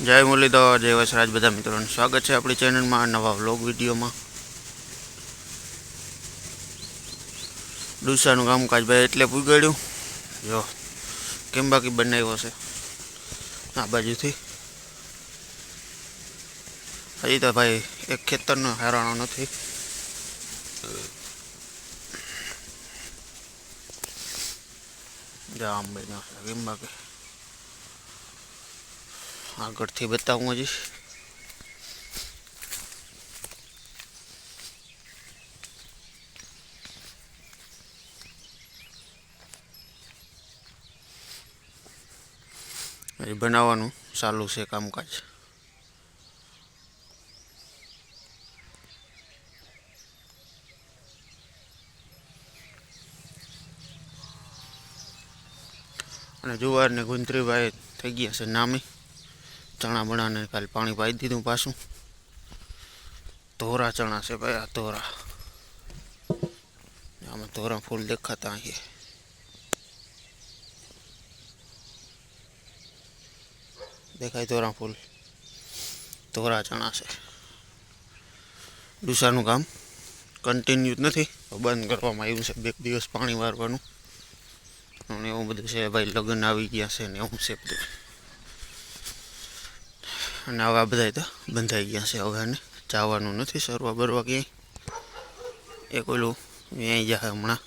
જય મુરલીધર જય વસરાજ બધા મિત્રોનું સ્વાગત છે આપણી ચેનલમાં નવા વ્લોગ વિડીયોમાં. ડુસાનું કામકાજ ભાઈ એટલે પૂગડ્યું જો, કેમ બાકી બનાવ્યો છે? આ બાજુથી. હજી તો ભાઈ એક ખેતરનો હેરાણો નથી. જા બન્યો કેમ બાકી? આગળથી બતાવું હજી. બનાવવાનું ચાલુ છે કામકાજ. અને જુવારને ગુંત્રીભાઈ થઈ ગયા છે નામી. ચણા બણાને કાલે પાણી પાઈ દીધું પાછું. ધોરા ચણા છે ભાઈ, આ ધોરા. આમાં ધોરા ફૂલ દેખાતા અહીંયા દેખાય ધોરા ફૂલ. ધોરા ચણા છે. ડુસાનું કામ કન્ટિન્યુ જ નથી. બંધ કરવામાં આવ્યું છે. બે દિવસ પાણી વારવાનું. અને એવું બધું છે ભાઈ, લગ્ન આવી ગયા છે ને એવું છે બધું. અને હવે આ બધા તો બંધાઈ ગયા છે હવે જવાનું નથી સરવા બરવા ક્યાંય. એક ઓલું અહીં જાય હમણાં.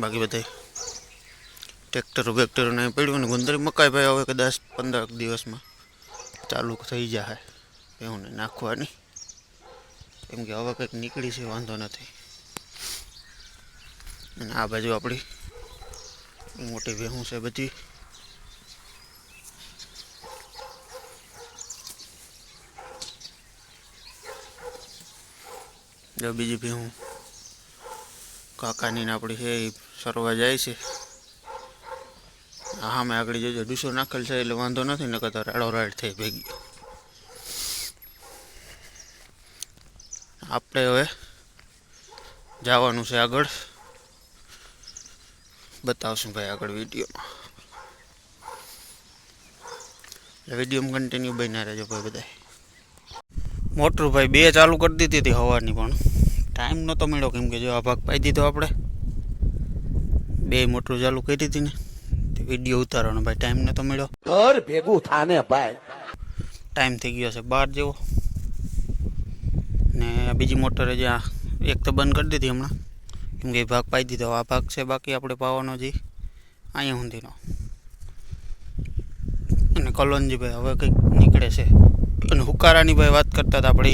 બાકી બધા ટ્રેક્ટરો નહીં પડ્યું ને ગુંદર મકાઈ ભાઈ હવે કદાચ પંદર દિવસમાં ચાલુ થઈ જાય. એવું નાખવાની. કેમ કે હવે કંઈક નીકળી છે, વાંધો નથી. અને આ બાજુ આપણી મોટી ભેહું છે બધી. જો બીજી ભી હું કાકાની આપણી છે એ સરવા જાય છે. હા મેં આગળ જોજો, ડૂસો નાખેલ છે એટલે વાંધો નથી ને કદાચ રાડો રાડ થઈ ભેગી. આપણે હવે જવાનું છે આગળ. બતાવશું ભાઈ આગળ વિડીયોમાં. વિડીયોમાં કન્ટિન્યુ બન્યા રહેજો ભાઈ બધા મોટર ભાઈ બે ચાલુ કરી દીધી હતી હવાની પણ. ટાઈમ નહોતો મળ્યો કેમ કે જો આ ભાગ પાઈ દીધો આપણે. બે મોટર ચાલુ કરી હતી ને. વીડિયો ઉતારવાનો ભાઈ ટાઈમ નહોતો મળ્યો. ઘર ભેગું થાને ભાઈ. ટાઈમ થઈ ગયો છે બાર જેવો. ને બીજી મોટરે જે આ એક તો બંધ કરી દીધી હમણાં. કેમ કે એ ભાગ પાઈ દીધો. આ ભાગ છે બાકી આપણે પાવાનો જે અહીંયા સુધીનો. અને કલોનજી ભાઈ હવે કંઈક નીકળે છે. અને હુકારાની ભાઈ વાત કરતા હતા આપણે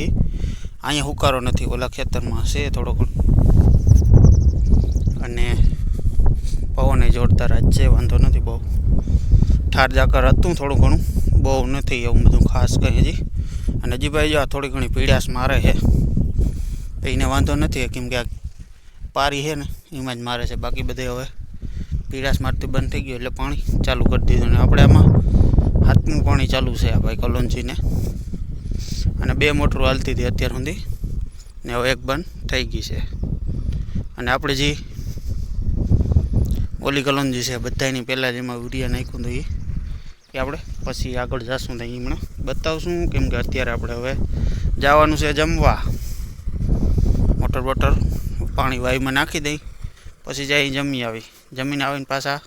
અહીંયા હુકારો નથી. ઓલા ખેતરમાં છે થોડો ઘણો અને પવને જોરદાર આજ છે, વાંધો નથી બહુ. ઠાર જાકર હતું થોડું ઘણું, બહુ નથી એવું બધું ખાસ કંઈ હજી. અને હજી ભાઈ જો આ થોડી ઘણી પીડાશ મારે છે એને વાંધો નથી, કેમ કે આ પારી છે ને, એમાં જ મારે છે. બાકી બધે હવે પીડાશ મારતી બંધ થઈ ગયું, એટલે પાણી ચાલુ કરી દીધું. ને આપણે આમાં હાથનું પાણી ચાલુ છે આ ભાઈ કલોનજીને. અને બે મોટરો હાલતી હતી અત્યાર સુધી. ને હવે એક બંધ થઈ ગઈ છે. અને આપણે જે ઓલી કલોનજી છે બધાની પહેલાં જેમાં યુરિયા નાખ્યું હતું એ આપણે પછી આગળ જશું તો હમણાં બતાવશું કેમ કે અત્યારે આપણે હવે જવાનું છે જમવા. મોટર બોટર પાણી વાયુમાં નાખી દઈ. પછી જઈ જમી આવી. જમીને આવીને પાછા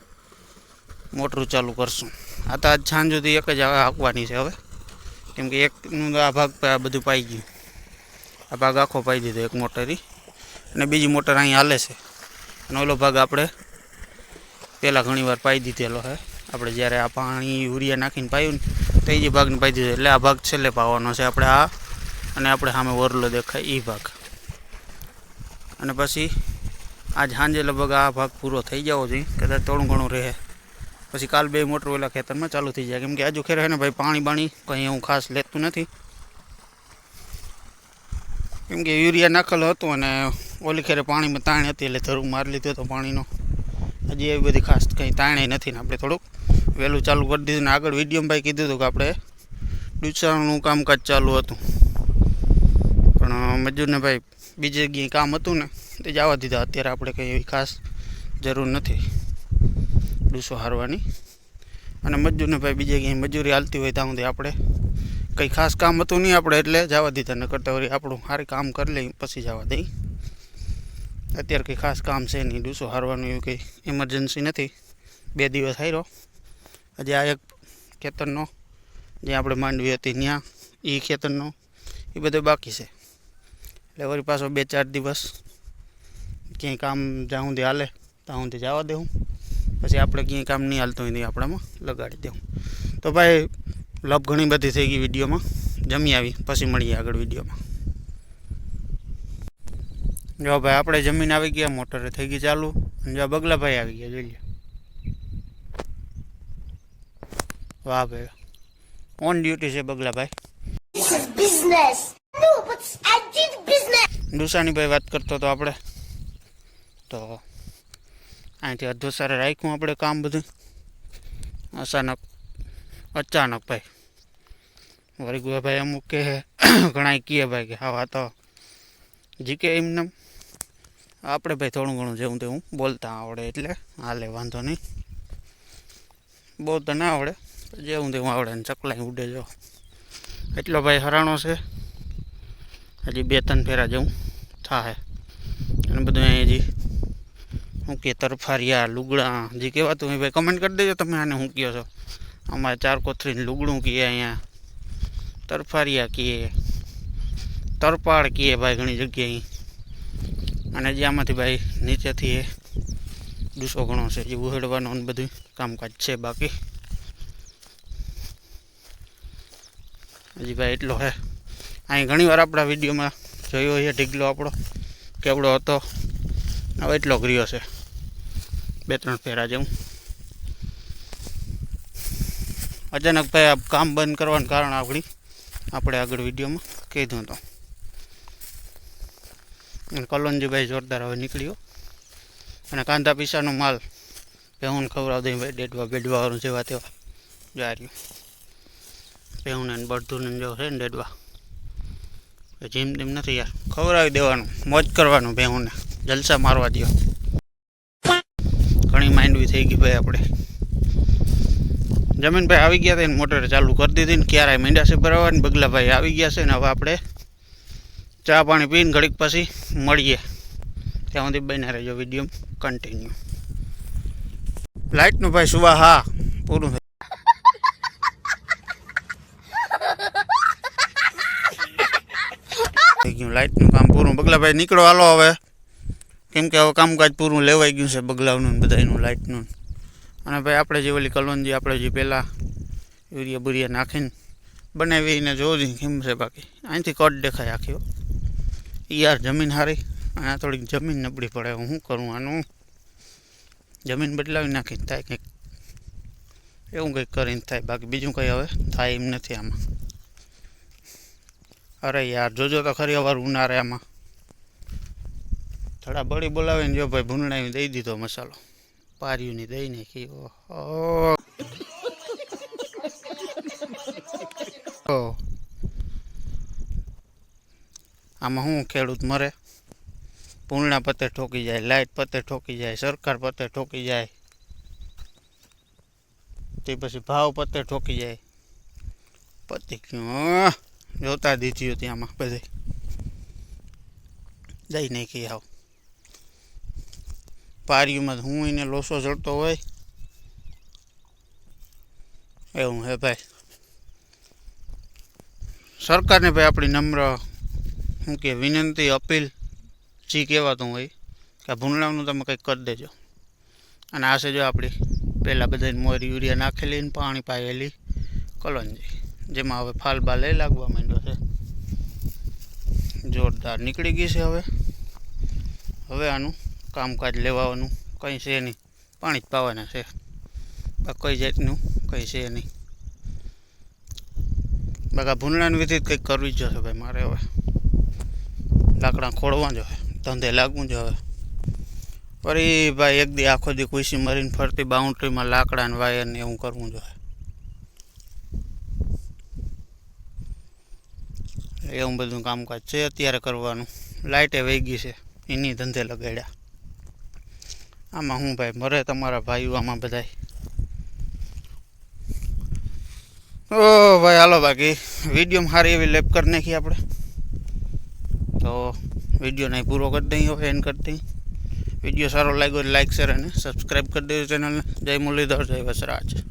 મોટરું ચાલુ કરશું. આ તો આજ સાંજ સુધી એક જ હાંકવાની છે હવે. કેમ કે એકનું આ ભાગ આ બધું પાઈ ગયું. આ ભાગ આખો પાઈ દીધો, એક મોટરી. અને બીજી મોટર અહીં હાલે છે. અને ઓલો ભાગ આપણે પહેલાં ઘણીવાર પાઈ દીધેલો હે. આપણે જ્યારે આ પાણી યુરિયા નાખીને પાયું ને, તો એ જે ભાગને પાઈ દીધો. એટલે આ ભાગ છેલ્લે પાવાનો છે આપણે આ અને આપણે સામે વરલો દેખાય એ ભાગ. અને પછી આજ સાંજે લગભગ આ ભાગ પૂરો થઈ જવો જોઈએ. કદાચ થોડું ઘણું રહે. પછી કાલ બે મોટર ઓલા ખેતરમાં ચાલુ થઈ જાય. કેમ કે આજુ ખેર ને ભાઈ પાણી બાણી કંઈ હું ખાસ લેતું નથી. કેમ કે યુરિયા નાખેલો હતો અને ઓલી ખેરે પાણીમાં તાણ હતી એટલે ધરું મારી લીધો તો પાણીનો. હજી એવી બધી ખાસ કંઈ તાણે નથી ને આપણે થોડુંક. વહેલું ચાલુ કરી દીધું ને આગળ વિડીયોમાં ભાઈ કીધું હતું કે આપણે ડૂચાનું કામકાજ ચાલુ હતું. પણ મજૂરને ભાઈ બીજી જગ્યાએ કામ હતું ને તે જવા દીધા. અત્યારે આપણે કંઈ એવી ખાસ જરૂર નથી. ડૂસો હારવાની. અને મજૂરને ભાઈ બીજે ક્યાંય મજૂરી હાલતી હોય ત્યાં સુધી આપણે કંઈ ખાસ કામ હતું નહીં આપણે, એટલે જવા દીધા. ન કરતા વળી આપણું સારી કામ કરી લઈ પછી જવા દઈ. અત્યારે કંઈ ખાસ કામ છે નહીં. ડૂસો હારવાનું એવું કંઈ ઇમરજન્સી નથી. બે દિવસ હાર્યો. હજી આ એક ખેતરનો, જે આપણે માંડવી હતી ત્યાં, એ ખેતરનો, એ બધું બાકી છે. એટલે વળી પાછો બે ચાર દિવસ ક્યાંય કામ જ્યાં સુધી હાલે, ત્યાં સુધી જવા દેવું પછી આપણે ક્યાંય કામ નહીં હાલતું હોય ત્યાં આપણામાં લગાડી દેવું. તો ભાઈ લપ ઘણી બધી થઈ ગઈ વિડીયોમાં. જમી આવી પછી મળીએ આગળ વિડીયોમાં. જો ભાઈ આપણે જમીન આવી ગયા મોટરે થઈ ગઈ ચાલુ. અને જો બગલાભાઈ આવી ગયા જોઈ લે વાહ ભાઈ ઓન ડ્યુટી છે બગલાભાઈ This is business. No, but I did business. ડુસાનીભાઈ વાત કરતો તો આપણે. તો અહીંથી અધો સારે રાખ્યું આપણે કામ બધું. અચાનક અચાનક ભાઈ. વળી ભાઈ અમુક કે ઘણા કહે ભાઈ કે, હા તો જીકે એમને આપણે ભાઈ થોડું ઘણું જેવું તેવું બોલતા આવડે એટલે હાલે વાંધો નહીં. બહુ તો ના આવડે જેવું તેવું આવડે ને ચકલાઈ ઉડે જો. એટલો ભાઈ હરાણો છે. હજી બે ત્રણ ફેરા જેવું થાય. અને બધું અહીંયા હજી શું કે તરફારિયા, લુગડા, જે કહેવાતું હોય ભાઈ કમેન્ટ કરી દેજો તમે આને શું કહો છો? અમારે ચાર કોથરીને લુગડું કહીએ અહીંયા. તરફારિયા કહીએ તરપાળ કહીએ ભાઈ ઘણી જગ્યાએ. અને જે આમાંથી ભાઈ નીચેથી એ ડૂસો ઘણો છે, જે ઉહેડવાનું બધું કામકાજ છે બાકી. હજી ભાઈ એટલો હે. અહીં ઘણી વાર આપણા વિડીયોમાં જોયો છે ઢીગલો આપણો, કેવડો હતો. હવે એટલો કર્યો છે. બે ત્રણ ફેરા જેવું. અચાનક ભાઈ આ કામ બંધ કરવાનું કારણ આપણી આપણે આગળ વિડીયોમાં કીધું હતું. કલોનજીભાઈ જોરદાર હવે નીકળ્યો. અને કાંદા પીસાનો માલ પેહુન ખવડાવ દઈ ભાઈ ડેડવા બેડવાવાળું જેવા તેવા જા રહ્યું પેહુન ને બળધુને જેવો છે ને ડેડવા જેમ તેમ નથી યાર. ખવડાવી દેવાનું. મોજ કરવાનું ભેહુંને. જલસા મારવા દો ઘણી માંડવી થઈ ગઈ ભાઈ આપણે. જમીનભાઈ આવી ગયા હતા ને મોટર ચાલુ કરી દીધી ને ક્યારે મીંડા છે ને બગલાભાઈ આવી ગયા છે ને હવે આપણે ચા પાણી પીને ઘડીક પછી મળીએ. ત્યાં સુધી બને રહેજો વીડિયો કન્ટિન્યુ લાઇટનું ભાઈ સુવા હા પૂરું થઈ થઈ ગયું લાઇટનું કામ પૂરું. બગલાભાઈ, નીકળો હાલો હવે. કેમ કે હવે કામકાજ પૂરું લેવાઈ ગયું છે બગલાવનું ને બધાયનું લાઇટનું અને ભાઈ આપણે જે ઓલી કલોનજી, આપણે જે પહેલાં યુરિયા બુરિયા નાખીને બનાવીને જોવું કેમ છે બાકી? અહીંથી કટ દેખાય આખી યાર જમીન સારી અને આ થોડીક જમીન નબળી પડે. હું કરું આનું? જમીન બદલાવી નાખી થાય કંઈક. એવું કંઈક કરીને થાય. બાકી બીજું કંઈ હવે થાય એમ નથી આમાં. અરે યાર, જોજો તો ખરી અવાર ઉનાળે આમાં. થોડા બળી બોલાવીને જો ભાઈ ભૂંડાવી દઈ દીધો મસાલો. પાર્યુંની દઈ નાખી ઓહો. આમાં શું ખેડૂત મરે? પૂર્ણા પતે ઠોકી જાય લાઇટ પતે ઠોકી જાય, સરકાર પતે ઠોકી જાય. તે પછી ભાવ પતે ઠોકી જાય. પતી ગયું જોતા દીધી હતી આમાં બધે. દઈ કહી આવ. પારીમાં હું એને લોસો ચડતો હોય, એવું હે ભાઈ. સરકારને ભાઈ આપણી નમ્ર શું કે વિનંતી, અપીલ, જી કહેવાતું હોય, કે ભૂંડલાનું તમે કંઈક કરી દેજો. અને આ છે જો આપણી પહેલાં બધાને મોર યુરિયા નાખેલી ને પાણી પાયેલી કલોંજી જેમાં હવે ફાલ બાલ એ લાગવા માંડ્યો છે. જોરદાર નીકળી ગઈ છે હવે. હવે આનું કામકાજ લેવાનું કંઈ છે નહીં. પાણી જ પાવાના છે. બાકી કઈ જાતનું કંઈ છે નહીં. બાકા ભૂંડાની વિધિ કંઈક કરવી જ જશે ભાઈ મારે હવે. લાકડા ખોળવા જ હવે. ધંધે લાગવું જ હવે. ફરી ભાઈ એક દી આખો દી કુસી મરીને ફરતી બાઉન્ડ્રીમાં લાકડા ને વાયર ને એવું કરવું જોઈએ એવું બધું કામકાજ છે અત્યારે કરવાનું. લાઇટે વહી ગઈ છે. એની ધંધે લગાડ્યા. આમાં હું ભાઈ મરે તમારા ભાઈઓ આમાં બધાય. ઓ ભાઈ, હાલો બાકી. વિડીયોમાં સારી એવી લેપ કરી નાખી આપણે. તો વીડિયો નહીં પૂરો કરી દઈએ, હવે એન્ડ કરી દઈએ. વીડિયો સારો લાગ્યો લાઈક શેર અને સબસ્ક્રાઈબ કરી દેજો ચેનલને જય મુરલીધર, જય વસરાજ.